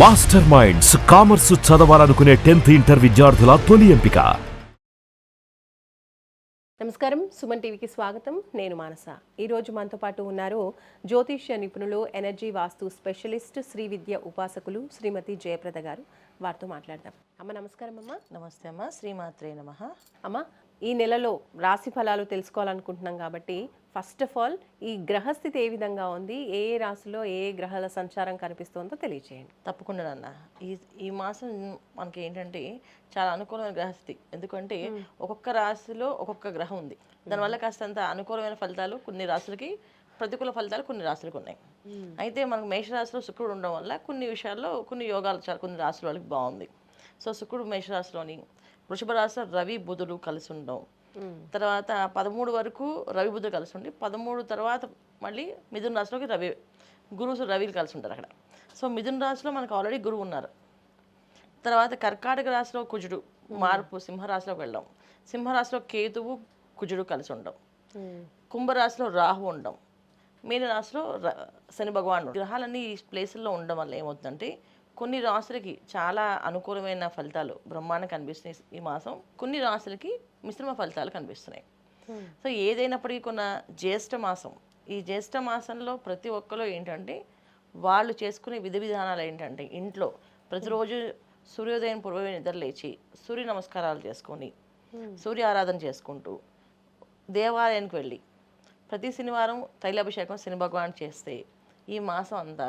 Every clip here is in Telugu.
మాస్టర్ మైండ్స్ కామర్స్ చదవాలనుకునే టెన్త్ ఇంటర్ విద్యార్థుల తొలి ఎంపిక. నమస్కారం సుమన్ టీవీకి స్వాగతం. నేను మానస. ఈరోజు మనతో పాటు ఉన్నారు జ్యోతిష్య నిపుణులు ఎనర్జీ వాస్తు స్పెషలిస్ట్ శ్రీ విద్య ఉపాసకులు శ్రీమతి జయప్రద గారు. వారితో మాట్లాడదాం. అమ్మ నమస్కారం అమ్మ. నమస్తే అమ్మ. శ్రీమాత్రే నమ. అమ్మ ఈ నెలలో రాశి ఫలాలు తెలుసుకోవాలనుకుంటున్నాం కాబట్టి ఫస్ట్ ఆఫ్ ఆల్ ఈ గ్రహస్థితి ఏ విధంగా ఉంది ఏ ఏ రాశిలో ఏ ఏ గ్రహాల సంచారం కనిపిస్తుందో తెలియచేయండి. తప్పకుండా నాన్న. ఈ ఈ మాసం మనకి ఏంటంటే చాలా అనుకూలమైన గ్రహస్థితి. ఎందుకంటే ఒక్కొక్క రాశిలో ఒక్కొక్క గ్రహం ఉంది. దానివల్ల కాస్తంత అనుకూలమైన ఫలితాలు కొన్ని రాశులకి ప్రతికూల ఫలితాలు కొన్ని రాశులకు ఉన్నాయి. అయితే మనకు మేషరాశిలో శుక్రుడు ఉండడం వల్ల కొన్ని విషయాల్లో కొన్ని యోగాలు చాలా కొన్ని రాశుల వాళ్ళకి బాగుంది. సో శుక్రుడు మేషరాశిలోని వృషభ రాశిలో రవి బుధుడు కలిసి ఉండడం తర్వాత పదమూడు వరకు రవి బుధుడు కలిసి ఉండి పదమూడు తర్వాత మళ్ళీ మిథున రాశిలోకి రవి గురువు రవిలు కలిసి ఉంటారు అక్కడ. సో మిథున రాశిలో మనకు ఆల్రెడీ గురువు ఉన్నారు. తర్వాత కర్కాటక రాశిలో కుజుడు మార్పు సింహరాశిలోకి వెళ్ళడం. సింహరాశిలో కేతువు కుజుడు కలిసి ఉండడం కుంభరాశిలో రాహు ఉండడం మీన రాశిలో శని భగవానుడు. గ్రహాలన్నీ ఈ ప్లేసుల్లో ఉండడం వల్ల ఏమవుతుందంటే కొన్ని రాశులకి చాలా అనుకూలమైన ఫలితాలు బ్రహ్మాండం కనిపిస్తున్నాయి. ఈ మాసం కొన్ని రాశులకి మిశ్రమ ఫలితాలు కనిపిస్తున్నాయి. సో ఏదైనప్పటికీ కొన్న జ్యేష్ఠ మాసం ఈ జ్యేష్ఠ మాసంలో ప్రతి ఒక్కరు ఏంటంటే వాళ్ళు చేసుకునే విధి విధానాలు ఏంటంటే ఇంట్లో ప్రతిరోజు సూర్యోదయం పూర్వమే నిద్ర లేచి సూర్య నమస్కారాలు చేసుకొని సూర్య ఆరాధన చేసుకుంటూ దేవాలయానికి వెళ్ళి ప్రతి శనివారం తైలాభిషేకం శని భగవాన్ చేస్తే ఈ మాసం అంతా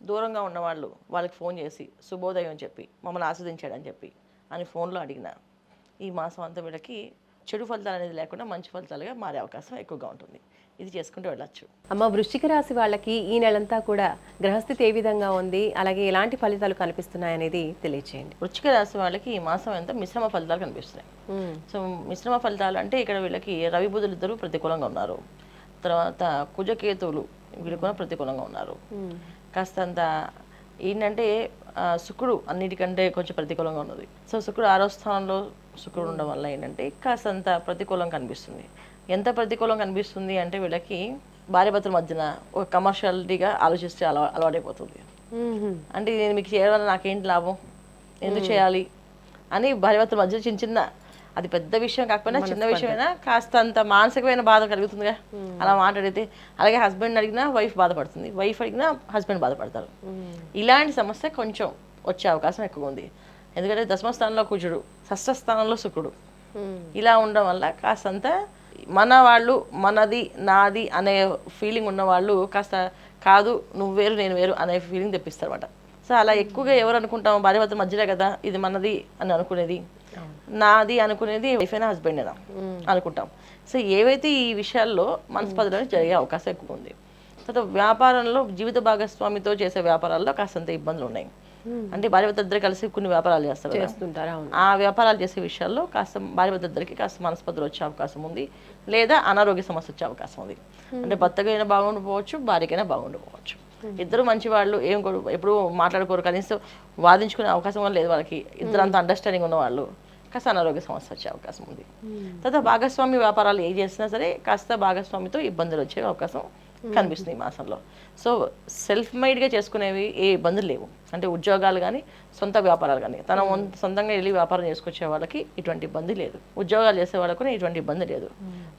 దూరంగా ఉన్నవాళ్ళు వాళ్ళకి ఫోన్ చేసి శుభోదయం అని చెప్పి మమ్మల్ని ఆస్వాదించాడని చెప్పి అని ఫోన్లో అడిగిన ఈ మాసం అంతా వీళ్ళకి చెడు ఫలితాలు అనేది లేకుండా మంచి ఫలితాలుగా మారే అవకాశం ఎక్కువగా ఉంటుంది. ఇది చేసుకుంటూ వెళ్ళచ్చు. అమ్మ వృశ్చిక రాశి వాళ్ళకి ఈ నెలంతా కూడా గ్రహస్థితి ఏ విధంగా ఉంది? అలాగే ఎలాంటి ఫలితాలు కనిపిస్తున్నాయి అనేది తెలియచేయండి. వృచ్చిక రాశి వాళ్ళకి ఈ మాసం అంతా మిశ్రమ ఫలితాలు కనిపిస్తున్నాయి. సో మిశ్రమ ఫలితాలు అంటే ఇక్కడ వీళ్ళకి రవి బుధులు ఇద్దరు ప్రతికూలంగా ఉన్నారు. తర్వాత కుజకేతువులు వీళ్ళు కూడా ప్రతికూలంగా ఉన్నారు. కాస్తంత ఏంటంటే శుక్రుడు అన్నిటికంటే కొంచెం ప్రతికూలంగా ఉన్నది. సో శుక్రుడు ఆరో స్థానంలో శుక్రుడు ఉండడం వల్ల ఏంటంటే కాస్తంత ప్రతికూలం కనిపిస్తుంది. ఎంత ప్రతికూలం కనిపిస్తుంది అంటే వీళ్ళకి భార్యాభర్తల మధ్యన ఒక కమర్షియాలిటీగా ఆలోచిస్తే అలవా అలవాటైపోతుంది. అంటే నేను మీకు చేయడం వల్ల నాకేంటి లాభం? ఎందుకు చేయాలి? అని భార్యాభర్తల మధ్య చిన్న చిన్న అది పెద్ద విషయం కాకపోయినా చిన్న విషయమైనా కాస్త అంత మానసికమైన బాధ కలుగుతుందిగా. అలా మాట్లాడితే అలాగే హస్బెండ్ అడిగినా వైఫ్ బాధపడుతుంది. వైఫ్ అడిగినా హస్బెండ్ బాధపడతారు. ఇలాంటి సమస్య కొంచెం వచ్చే అవకాశం ఎక్కువ ఉంది. ఎందుకంటే దశమ స్థానంలో కుజుడు షష్ఠ స్థానంలో శుక్రుడు. ఇలా ఉండడం వల్ల కాస్తంత మన వాళ్ళు మనది నాది అనే ఫీలింగ్ ఉన్న వాళ్ళు కాస్త కాదు నువ్వు వేరు నేను వేరు అనే ఫీలింగ్ తెప్పిస్తారు అనమాట సో అలా ఎక్కువగా ఎవరు అనుకుంటాం? భార్య భర్త మధ్యలో కదా ఇది మనది అని అనుకునేది. నాది అనుకునేది వైఫ్ అయినా హస్బెండ్ అయినా అనుకుంటాం. సో ఏవైతే ఈ విషయాల్లో మనస్పర్ధలు జరిగే అవకాశం ఎక్కువ ఉంది తర్వాత వ్యాపారంలో జీవిత భాగస్వామితో చేసే వ్యాపారాల్లో కాస్తంత ఇబ్బందులు ఉన్నాయి అంటే భార్య ఇద్దరు కలిసి కొన్ని వ్యాపారాలు చేస్తారు ఆ వ్యాపారాలు చేసే విషయాల్లో కాస్త భార్య ఇద్దరికి కాస్త మనస్పర్ధలు వచ్చే అవకాశం ఉంది. లేదా అనారోగ్య సమస్య వచ్చే అవకాశం ఉంది. అంటే భర్తకైనా బాగుండిపోవచ్చు భార్యకైనా బాగుండిపోవచ్చు. ఇద్దరు మంచి వాళ్ళు ఏం కూడా ఎప్పుడు మాట్లాడుకోరు. కనీసం వాదించుకునే అవకాశం లేదు వాళ్ళకి. ఇద్దరు అంత అండర్స్టాండింగ్ ఉన్న వాళ్ళు కాస్త అనారోగ్య సమస్య వచ్చే అవకాశం ఉంది. తర్వాత భాగస్వామి వ్యాపారాలు ఏ చేసినా సరే కాస్త భాగస్వామితో ఇబ్బందులు వచ్చే అవకాశం కనిపిస్తుంది ఈ మాసంలో. సో సెల్ఫ్ మేడ్గా చేసుకునేవి ఏ ఇబ్బందులు లేవు. అంటే ఉద్యోగాలు కానీ సొంత వ్యాపారాలు కానీ తన ఓన్- సొంతంగా వెళ్ళి వ్యాపారం చేసుకొచ్చే వాళ్ళకి ఇటువంటి ఇబ్బంది లేదు. ఉద్యోగాలు చేసే వాళ్ళకు ఇటువంటి ఇబ్బంది లేదు.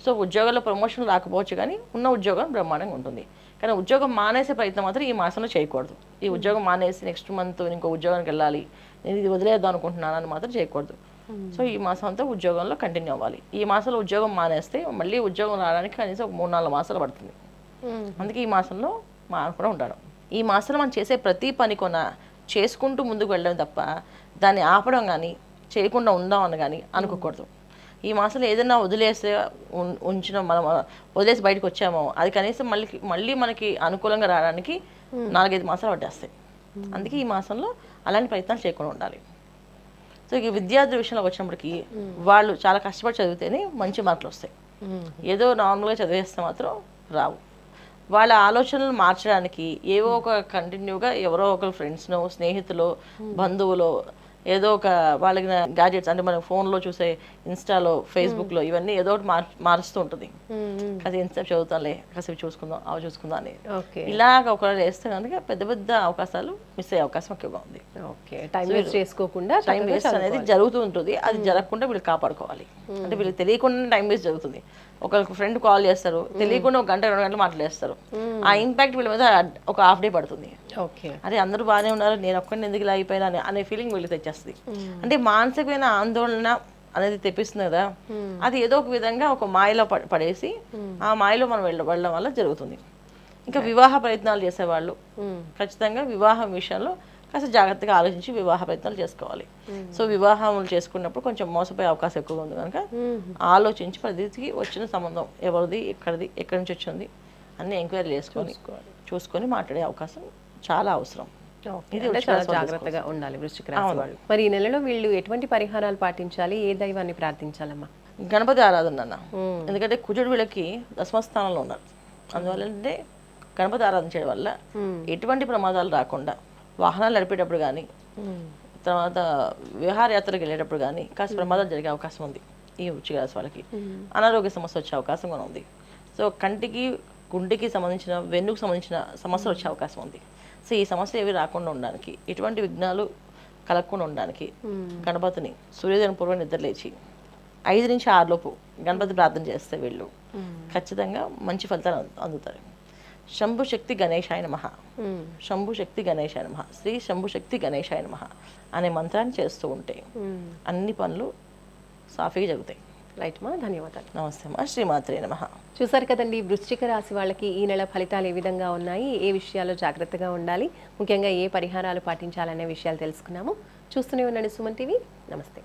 సో ఉద్యోగాల్లో ప్రమోషన్ రాకపోవచ్చు కానీ ఉన్న ఉద్యోగం బ్రహ్మాండంగా ఉంటుంది. కానీ ఉద్యోగం మానేసే ప్రయత్నం మాత్రం ఈ మాసంలో చేయకూడదు. ఈ ఉద్యోగం మానేసి నెక్స్ట్ మంత్ ఇంకో ఉద్యోగానికి వెళ్ళాలి. నేను ఇది వదిలేద్దాం అనుకుంటున్నాను అని మాత్రం చేయకూడదు. సో ఈ మాసం అంతా ఉద్యోగంలో కంటిన్యూ అవ్వాలి. ఈ మాసంలో ఉద్యోగం మానేస్తే మళ్ళీ ఉద్యోగం రావడానికి కనీసం ఒక మూడు నాలుగు మాసాలు పడుతుంది. అందుకే ఈ మాసంలో మానకుండా ఉండడం. ఈ మాసంలో మనం చేసే ప్రతి పని కొన చేసుకుంటూ ముందుకు వెళ్ళడం తప్ప దాన్ని ఆపడం కానీ చేయకుండా ఉందాం అని కానీ అనుకోకూడదు. ఈ మాసంలో ఏదైనా వదిలేస్తే ఉంచిన మనం వదిలేసి బయటకు వచ్చామో అది కనీసం మళ్ళీ మళ్ళీ మనకి అనుకూలంగా రావడానికి నాలుగైదు మాసాలు పట్టేస్తాయి. అందుకే ఈ మాసంలో అలాంటి ప్రయత్నాలు చేయకుండా ఉండాలి. సో ఇక విద్యార్థుల విషయంలో వచ్చినప్పటికీ వాళ్ళు చాలా కష్టపడి చదివితేనే మంచి మార్కులు వస్తాయి. ఏదో నార్మల్గా చదివేస్తే మాత్రం రావు. వాళ్ళ ఆలోచనలు మార్చడానికి ఏవో ఒక కంటిన్యూగా ఎవరో ఒకరు ఫ్రెండ్స్నో స్నేహితులు బంధువులు ఏదో ఒక వాళ్ళకి గ్యాజెట్స్ అంటే మనం ఫోన్లో చూసే ఇన్స్టాలో ఫేస్బుక్లో ఇవన్నీ ఏదో ఒకటి మార్ మారుస్తూ ఉంటుంది. అది ఎంతసేపు చదువుతాంలే కాసేపు చూసుకుందాం అవి చూసుకుందాం అని. ఓకే. ఇలాగ ఒకవేళ వేస్తే కనుక పెద్ద పెద్ద అవకాశాలు మిస్ అయ్యే అవకాశం ఎక్కువగా ఉంది. ఓకే. టైం వేస్ట్ చేసుకోకుండా టైం వేస్ట్ అనేది జరుగుతూ ఉంటుంది. అది జరగకుండా వీళ్ళు కాపాడుకోవాలి. అంటే వీళ్ళకి తెలియకుండా టైం వేస్ట్ జరుగుతుంది. ఒకరికి ఫ్రెండ్ కాల్ చేస్తారు. తెలియకుండా ఒక గంట రెండు గంటలు మాట్లాడేస్తారు. ఆ ఇంపాక్ట్ వీళ్ళ మీద ఒక హాఫ్ డే పడుతుంది. ఓకే. అరే అందరూ బాగానే ఉన్నారు. నేను ఒక్కడిని ఎందుకు ఇలా అయిపోయినా అని- ఫీలింగ్ వీళ్ళకి తెచ్చేస్తుంది. అంటే మానసికమైన ఆందోళన అనేది తెప్పిస్తుంది కదా. అది ఏదో ఒక విధంగా ఒక మాయలో పడేసి ఆ మాయలో మనం వెళ్ళ వెళ్ళడం వల్ల జరుగుతుంది. ఇంకా వివాహ ప్రయత్నాలు చేసేవాళ్ళు. ఖచ్చితంగా వివాహం విషయంలో కాస్త జాగ్రత్తగా ఆలోచించి వివాహ ప్రయత్నాలు చేసుకోవాలి. సో వివాహములు చేసుకున్నప్పుడు కొంచెం మోసపోయే అవకాశం ఎక్కువగా ఉంది కనుక ఆలోచించి ప్రతికి వచ్చిన సంబంధం ఎవరిది ఎక్కడిది ఎక్కడి నుంచి వచ్చింది అన్ని ఎంక్వైరీ చేసుకొని చూసుకొని మాట్లాడే అవకాశం చాలా అవసరం. ఇది చాలా జాగ్రత్తగా ఉండాలి వృశ్చిక రాశి వాళ్ళు. మరి ఈ నెలలో వీళ్ళు ఎటువంటి పరిహారాలు పాటించాలి? ఏ దైవాన్ని ప్రార్థించాలమ్మా? గణపతి ఆరాధన అన్న ఎందుకంటే కుజుడు వీళ్ళకి దశమస్థానంలో ఉన్నారు. అందువల్ల అంటే గణపతి ఆరాధన చేయడం వల్ల ఎటువంటి ప్రమాదాలు రాకుండా వాహనాలు నడిపేటప్పుడు కానీ తర్వాత విహారయాత్రకు వెళ్ళేటప్పుడు కానీ కాస్త ప్రమాదాలు జరిగే అవకాశం ఉంది ఈ వృచ్చిక రాశి వాళ్ళకి. అనారోగ్య సమస్య వచ్చే అవకాశం కూడా ఉంది. సో కంటికి గుండెకి సంబంధించిన వెన్నుకు సంబంధించిన సమస్యలు వచ్చే అవకాశం ఉంది. సో ఈ సమస్య ఏవి రాకుండా ఉండడానికి ఎటువంటి విఘ్నాలు కలగకుండా ఉండడానికి గణపతిని సూర్యోదయం పూర్వం నిద్ర లేచి ఐదు నుంచి ఆరులోపు గణపతి ప్రార్థన చేస్తే వీళ్ళు. ఖచ్చితంగా మంచి ఫలితాలు అందు- అందుతారు. శంభు శక్తి గణేశాయ నమ. శంభు శక్తి గణేశాయ నమ. శ్రీ శంభు శక్తి గణేశాయ నమ అనే మంత్రాన్ని చేస్తూ ఉంటే అన్ని పనులు సాఫీగా జరుగుతాయి. రైట్ మా ధన్యవాదాలు. నమస్తే అమ్మా శ్రీమాత్రే నమ. చూసారు కదండి వృశ్చిక రాశి వాళ్ళకి ఈ నెల ఫలితాలు ఏ విధంగా ఉన్నాయి ఏ విషయాల్లో జాగ్రత్తగా ఉండాలి ముఖ్యంగా ఏ పరిహారాలు పాటించాలనే విషయాలు తెలుసుకున్నాము. చూస్తూనే ఉండండి సుమన్ టీవీ. నమస్తే.